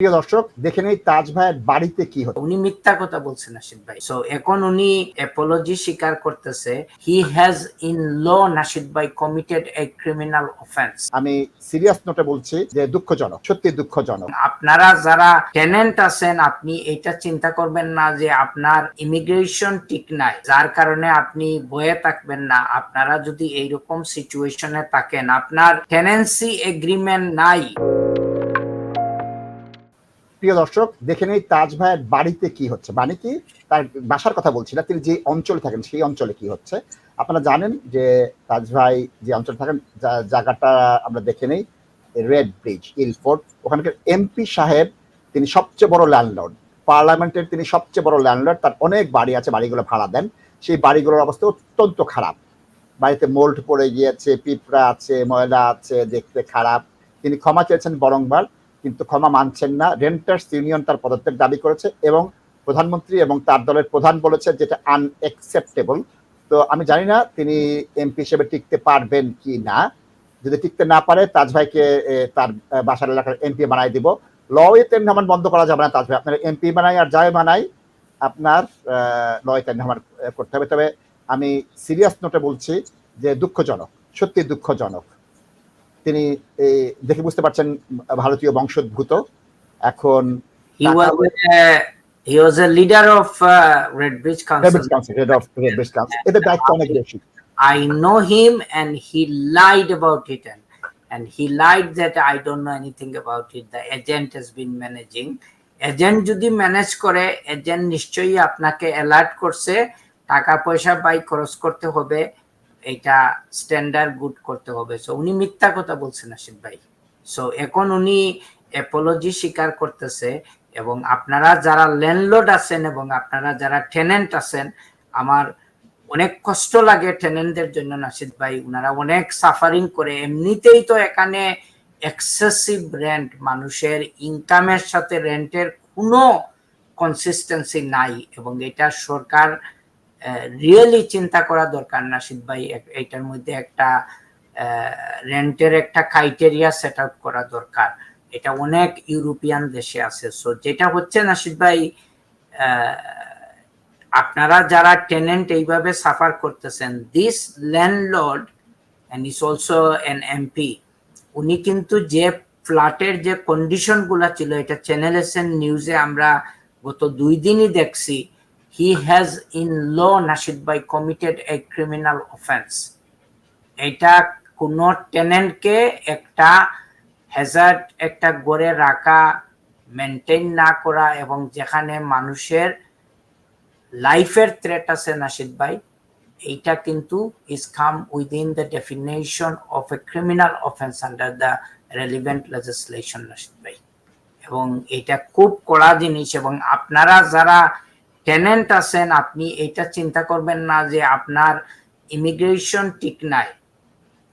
প্রিয় দর্শক দেখে নেই তাজ ভাইয়ের বাড়িতে কি হচ্ছে। উনি মিথ্যা কথা বলছেন নাসিদ ভাই। সো এখন উনি অ্যাপোলজি স্বীকার করতেছে হি হ্যাজ ইন ল নাসিদ ভাই কমিটেড এ ক্রিমিনাল অফেন্স আমি সিরিয়াস নোটে বলছি যে দুঃখজনক সত্যি দুঃখজনক। আপনারা যারা টেনেন্ট আছেন আপনি এটা চিন্তা করবেন না যে আপনার ইমিগ্রেশন ঠিক নাই। যার কারণে আপনি বয়ে থাকবেন না। আপনারা যদি এইরকম সিচুয়েশনে থাকেন আপনার টেনেন্সি এগ্রিমেন্ট নাই। প্রিয় দর্শক, দেখে নেই তাজ ভাইয়ের বাড়িতে কি হচ্ছে। মানে কি? তার বাসার কথা বলছি না, তিনি যে অঞ্চলে থাকেন সেই অঞ্চলে কি হচ্ছে? আপনারা জানেন যে তাজ ভাই যে অঞ্চলে থাকেন জায়গাটা আমরা দেখে নেই, রেড ব্রিজ ইলফোর্ড ওখানকার এমপি সাহেব, তিনি সবচেয়ে বড় ল্যান্ডলর্ড। পার্লামেন্টের তিনি সবচেয়ে বড় ল্যান্ডলর্ড। তার অনেক বাড়ি আছে, বাড়িগুলো ভাড়া দেন। সেই বাড়িগুলোর অবস্থা অত্যন্ত খারাপ। বাড়িতে মোল্ড পড়ে গিয়েছে, পিঁপড়া আছে, ময়লা আছে, দেখতে খারাপ। তিনি ক্ষমা চেয়েছেন বরংবার। কিন্তু ক্ষমা মানছেন না। রেন্টার্স ইউনিয়ন তার পদত্যাগ দাবি করেছে এবং প্রধানমন্ত্রী এবং তার দলের প্রধান বলেছে যেটা আনএক্সেপ্টেবল তো আমি জানি না তিনি এমপি হিসেবে টিকতে পারবেন কি না। যদি টিকতে না পারে, তাজ ভাইকে তার বাসার এলাকার এমপি বানাই দিব। ল তেন রহমান বন্ধ করা যাবে না তাজ ভাই। আপনার এমপি বানাই আর যাই বানাই আপনার ল তেন রহমান করতে হবে। তবে আমি সিরিয়াস নোটে বলছি যে দুঃখজনক, সত্যি দুঃখজনক। তিনি দেখে বুঝতে পারছেন ভারতীয় বংশোদ্ভূত। এখন leader of Redbridge council head of best council এদের দায়িত্ব অনেক বেশি। I know him and he lied about it. And and he lied that I don't know anything about it. The agent has been managing. Agent যদি manage করে agent নিশ্চয়ই আপনাকে alert করছে। টাকা পয়সা বাই খরচ করতে হবে। এটা স্ট্যান্ডার্ড গুড করতে হবে। সো উনি মিথ্যা কথা বলছেন আশিক ভাই। সো এখন উনি অ্যাপোলজি স্বীকার করতেছে এবং আপনারা যারা ল্যান্ডলর্ড আছেন এবং আপনারা যারা টেনেন্ট আছেন, আমার অনেক কষ্ট লাগে টেনেন্টদের জন্য নাসিদ ভাই। ওনারা অনেক সাফারিং করে। এমনিতেই তো এখানে এক্সেসিভ রেন্ট মানুষের ইনকামের সাথে রেন্টের কোনো কনসিস্টেন্সি নাই এবং এটা সরকার রিয়েলি চিন্তা করা দরকার নাসিদ ভাই। এ- এটার মধ্যে একটা রেন্টের একটা ক্রাইটেরিয়া সেট আপ করা দরকার। এটা অনেক ইউরোপিয়ান দেশে আছে। সো যেটা হচ্ছে নাসিদ ভাই আপনারা যারা টেনেন্ট এইভাবে সাফার করতেছেন this landlord and is also an MP উনি কিন্তু যে ফ্ল্যাটের যে কন্ডিশনগুলো ছিল, এটা চ্যানেল এসেন নিউজে আমরা গত দুই দিনই দেখছি। He has in law Nasid by committed a criminal offence এটা কোনো টেনেন্টকে একটা হ্যাজার্ড একটা গড়ে রাখা মেনটেন না করা এবং যেখানে মানুষের লাইফের থ্রেট আছে নাসিদ ভাই এইটা কিন্তু is come within the definition of a criminal offence under the relevant legislation Nasid ভাই এবং এটা খুব কড়া জিনিস এবং আপনারা যারা টেনেন্ট আছেন, আপনি এটা চিন্তা করবেন না যে আপনার ইমিগ্রেশন ঠিক নাই।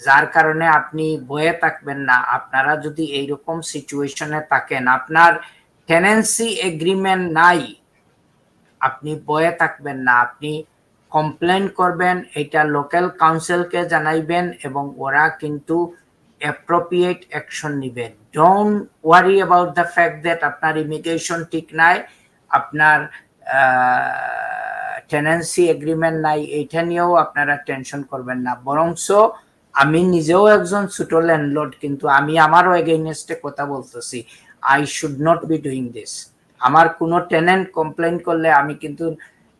যার কারণে আপনি বয়ে থাকবেন না। আপনারা যদি এইরকম সিচুয়েশনে থাকেন, আপনার টেনেন্সি এগ্রিমেন্ট নাই, আপনি বয়ে থাকবেন না। আপনি কমপ্লেন করবেন, এটা লোকাল কাউন্সিলকে জানাইবেন এবং ওরা কিন্তু অ্যাপ্রোপ্রিয়েট অ্যাকশন নিবেন। Don't worry about the fact that আপনার ইমিগ্রেশন ঠিক নাই, আপনার টেনেন্সি এগ্রিমেন্ট নাই, এইটা নিয়েও আপনারা টেনশন করবেন না। বরংস আমি নিজেও একজন ছোট ল্যান্ডলর্ড কিন্তু আমি আমারও এগেইনস্টে কথা বলতেছি। I should not be doing this আমার কোনো টেনেন্ট কমপ্লেন করলে আমি কিন্তু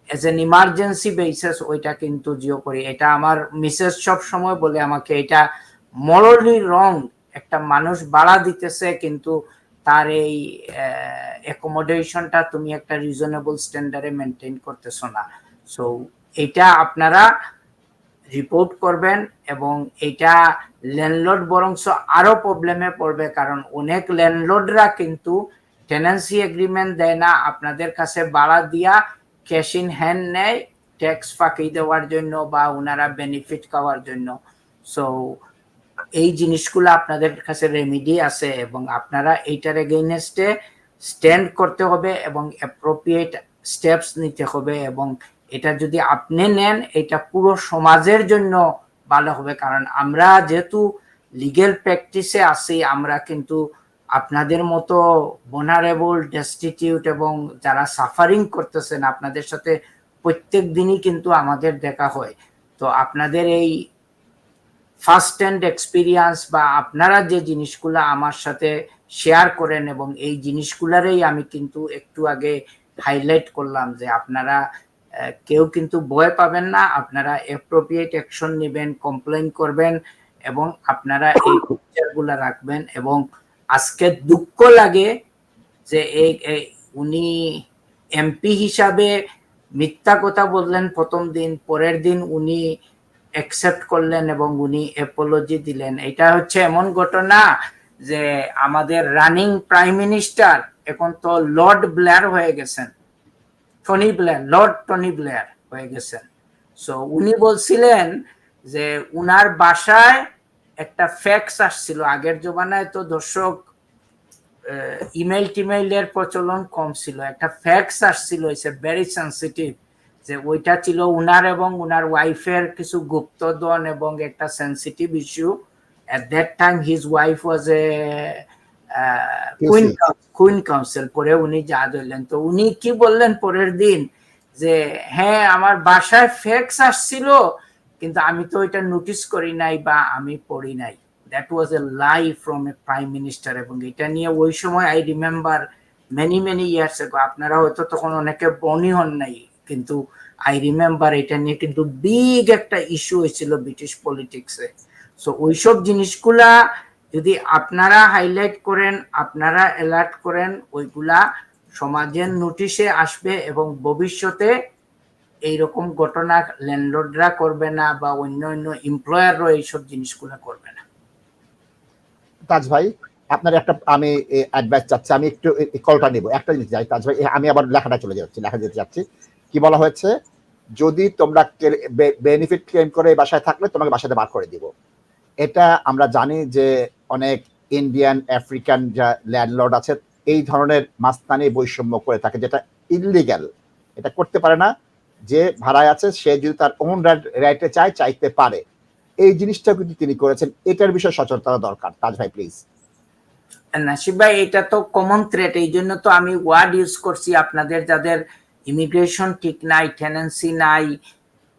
এজ এন ইমার্জেন্সি বেসিস ওইটা কিন্তু জিও করি। এটা আমার মিসেস সব সময় বলে আমাকে, এটা মরলি রং একটা মানুষ বাড়া দিতেছে, কিন্তু তার এই অ্যাকোমোডেশনটা তুমি একটা রিজনেবল স্ট্যান্ডার্ডে মেনটেন করতেছো না। সো এটা আপনারা রিপোর্ট করবেন এবং এটা ল্যান্ডলর্ড বরংস আরও প্রবলেমে পড়বে কারণ অনেক ল্যান্ডলর্ডরা কিন্তু টেনেন্সি এগ্রিমেন্ট দেয় না, আপনাদের কাছে বাড়া দিয়া ক্যাশ ইন হ্যান্ড নেয় ট্যাক্স ফাঁকি দেওয়ার জন্য বা ওনারা বেনিফিট খাওয়ার জন্য। সো এই জিনিসগুলো আপনাদের কাছে রেমিডি আছে এবং আপনারা এইটার এগেইনস্টে স্ট্যান্ড করতে হবে এবং অ্যাপ্রোপ্রিয়েট স্টেপস নিতে হবে এবং এটা যদি আপনি নেন, এটা পুরো সমাজের জন্য ভালো হবে। কারণ আমরা যেহেতু লিগেল প্র্যাকটিসে আছি, আমরা কিন্তু আপনাদের মতো বোনারেবল ডেস্টিটিউট এবং যারা সাফারিং করতেছেন, আপনাদের সাথে প্রত্যেক দিনই কিন্তু আমাদের দেখা হয়। তো আপনাদের এই ফার্স্ট হ্যান্ড এক্সপিরিয়েন্স বা আপনারা যে জিনিসগুলো আমার সাথে শেয়ার করেন এবং এই জিনিসগুলারই আমি কিন্তু একটু আগে হাইলাইট করলাম যে আপনারা কেউ কিন্তু ভয় পাবেন না, আপনারা অ্যাপ্রোপ্রিয়েট অ্যাকশন নেবেন কমপ্লেন করবেন এবং আপনারা এই গুলা রাখবেন এবং আজকে দুঃখ লাগে যে এই উনি এমপি হিসাবে মিথ্যা কথা বললেন, প্রথম দিন, পরের দিন উনি অ্যাকসেপ্ট করলেন এবং উনি অ্যাপোলজি দিলেন। এটা হচ্ছে এমন ঘটনা যে আমাদের রানিং প্রাইম মিনিস্টার এখন তো লর্ড ব্লেয়ার হয়ে গেছেন। Tony Blair Lord Tony Blair হয়ে গেছেন। সো উনি বলছিলেন যে উনার বাসায় একটা ফ্যাক্স আসছিল। আগের জমানায় তো দর্শক ইমেল টিমেইলের প্রচলন কম ছিল। একটা ফ্যাক্স আসছিল ইটস ভেরি সেন্সিটিভ যে ওইটা ছিল উনার এবং উনার ওয়াইফের কিছু গুপ্তধন এবং একটা sensitive issue at that time his wife was a queen queen council পরে উনি যা ধরলেন তো উনি কি বললেন পরের দিন? যে হ্যাঁ আমার বাসায় ফ্যাক্স আসছিল কিন্তু আমি তো এটা নোটিস করি নাই বা আমি পড়ি নাই। That was a lie from a prime minister এবং এটা নিয়ে ওই সময় I remember many many years আপনারা হয়তো তখন অনেকে বনি হন নাই কিন্তু আই রিমেম্বার এটা নিয়ে কিন্তু বিগ একটা ইস্যু হয়েছিল ব্রিটিশ পলিটিক্সে সো ওইসব জিনিসগুলা যদি আপনারা হাইলাইট করেন, আপনারা অ্যালার্ট করেন, ওইগুলা সমাজের নোটিশে আসবে এবং ভবিষ্যতে এইরকম ঘটনা ল্যান্ডলর্ডরা করবে না বা অন্য অন্য এমপ্লয়াররা এইসব জিনিসগুলো করবে না। তাজ ভাই, আপনার একটা, আমি অ্যাডভাইস চাচ্ছি, আমি একটু কলটা নিব। একটা জিনিস যাই, তাজ ভাই আমি আবার লেখাটা চলে যাচ্ছি, লেখা যেতে যাচ্ছি। কি বলা হয়েছে? যদি তোমরা বেনিফিট ক্লেম করে বাসায় থাকলে তোমাকে বাসাতে বার করে দিব। এটা আমরা জানি যে অনেক ইন্ডিয়ান আফ্রিকান যা ল্যান্ডলর্ড আছে, এই ধরনের মাস্তানি বৈষম্য করে থাকে, যেটা ইলিগ্যাল এটা করতে পারে না। যে ভাড়ায় আছে, সে যদি তার ওন রাইটে চায়, চাইতে পারে। এই জিনিসটা কিন্তু তিনি করেছেন। এটার বিষয়ে সচেতনতা দরকার। তাজ ভাই প্লিজ নাসিব ভাই, এটা তো কমন থ্রেট এই জন্য তো আমি ওয়ার্ড ইউজ করছি আপনাদের, যাদের ইমিগ্রেশন ঠিক নাই টেনেন্সি নাই,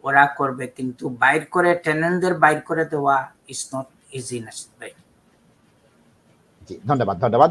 ওরা করবে, কিন্তু বাইর করে টেনেন্টদের বাইর করে দেওয়া ইজ নট ইজি নাসিব ভাই। ধন্যবাদ ধন্যবাদ।